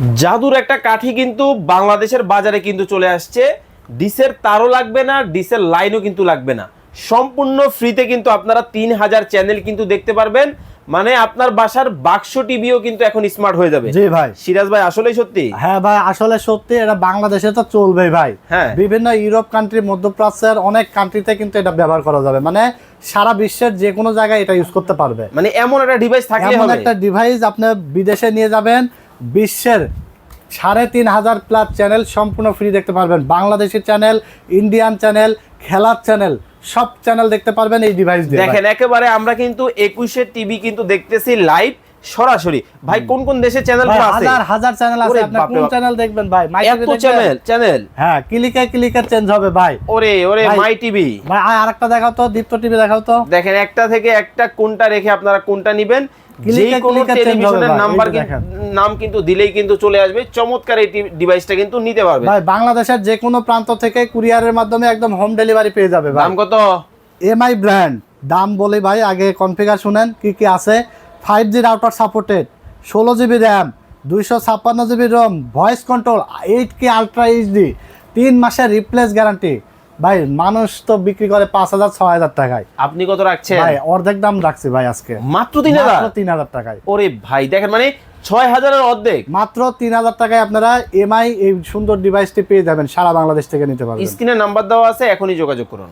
জাদুর একটা কাঠি কিন্তু বাংলাদেশের বাজারে কিন্তু চলে আসছে। ডিসের তারও লাগবে না ডিসের লাইনও কিন্তু লাগবে না। সম্পূর্ণ ফ্রিতে কিন্তু আপনারা তিন হাজার চ্যানেল কিন্তু দেখতে পারবেন। মানে আপনার বাসার বাক্স টিভিও কিন্তু এখন স্মার্ট হয়ে যাবে। জি ভাই। সিরাজ ভাই আসলেই সত্যি? হ্যাঁ ভাই আসলে সত্যি এটা বাংলাদেশে তো চলবে ভাই। হ্যাঁ। বিভিন্ন ইউরোপ কান্ট্রি মধ্যপ্রাচ্যের অনেক কান্ট্রিতে কিন্তু এটা ব্যবহার করা যাবে। মানে সারা বিশ্বের যে কোনো জায়গায় এটা ইউজ করতে পারবে। মানে এমন একটা ডিভাইস থাকলে এমন একটা ডিভাইস আপনি বিদেশে নিয়ে যাবেন বিশ্বের সাড়ে তিন হাজার প্লাস চ্যানেল সম্পূর্ণ ফ্রি দেখতে পারবেন। বাংলাদেশের চ্যানেল ইন্ডিয়ান চ্যানেল খেলার চ্যানেল সব চ্যানেল দেখতে পারবেন এই ডিভাইস দেখেন, একেবারে আমরা কিন্তু একুশে টিভি কিন্তু দেখতেছি লাইভ সরাসরি। ভাই কোন কোন দেশের চ্যানেল আছে? হাজার হাজার চ্যানেল আছে। আপনি কোন চ্যানেল দেখবেন ভাই? মাই এত চ্যানেল চ্যানেল হ্যাঁ ক্লিকে ক্লিকে চেঞ্জ হবে ভাই। ওরে ওরে মাই টিভি ভাই আর আরেকটা দেখাও তো দীপ্ত টিভি দেখাও তো। দেখেন একটা থেকে একটা কোনটা রেখে আপনারা কোনটা নিবেন? যে কোনো ক্লিকে change হবে টেলিভিশনের নাম্বার এই যে দেখেন। নাম কিন্তু দিলেই কিন্তু চলে আসবে। চমৎকার এই ডিভাইসটা কিন্তু নিতে পারবে। ভাই বাংলাদেশের যে কোনো প্রান্ত থেকে কুরিয়ারের মাধ্যমে একদম হোম ডেলিভারি পেয়ে যাবে ভাই। দাম কত? এমআই ব্র্যান্ড দাম বলে ভাই আগে কনফিগার শুনেন কি কি আছে। ফাইভ জি রাউটার সাপোর্টেড ষোলো জিবি র্যাম দুইশো ছাপ্পান্ন GB ROM voice control eight K ultra HD তিন মাসের রিপ্লেস গ্যারান্টি। ভাই মানুষ তো বিক্রি করে পাঁচ হাজার ছয় হাজার টাকায়। আপনি কত রাখছেন? ভাই অর্ধেক দাম রাখছি ভাই আজকে। মাত্র তিন হাজার? তিন হাজার টাকায়। ওরে ভাই দেখেন মানে ছয় হাজারের অর্ধেক। মাত্র তিন হাজার টাকায় আপনারা এমআই এই সুন্দর ডিভাইসটি পেয়ে যাবেন সারা বাংলাদেশ থেকে নিতে পারবেন। স্ক্রিনে নাম্বার দেওয়া আছে এখনই যোগাযোগ করুন।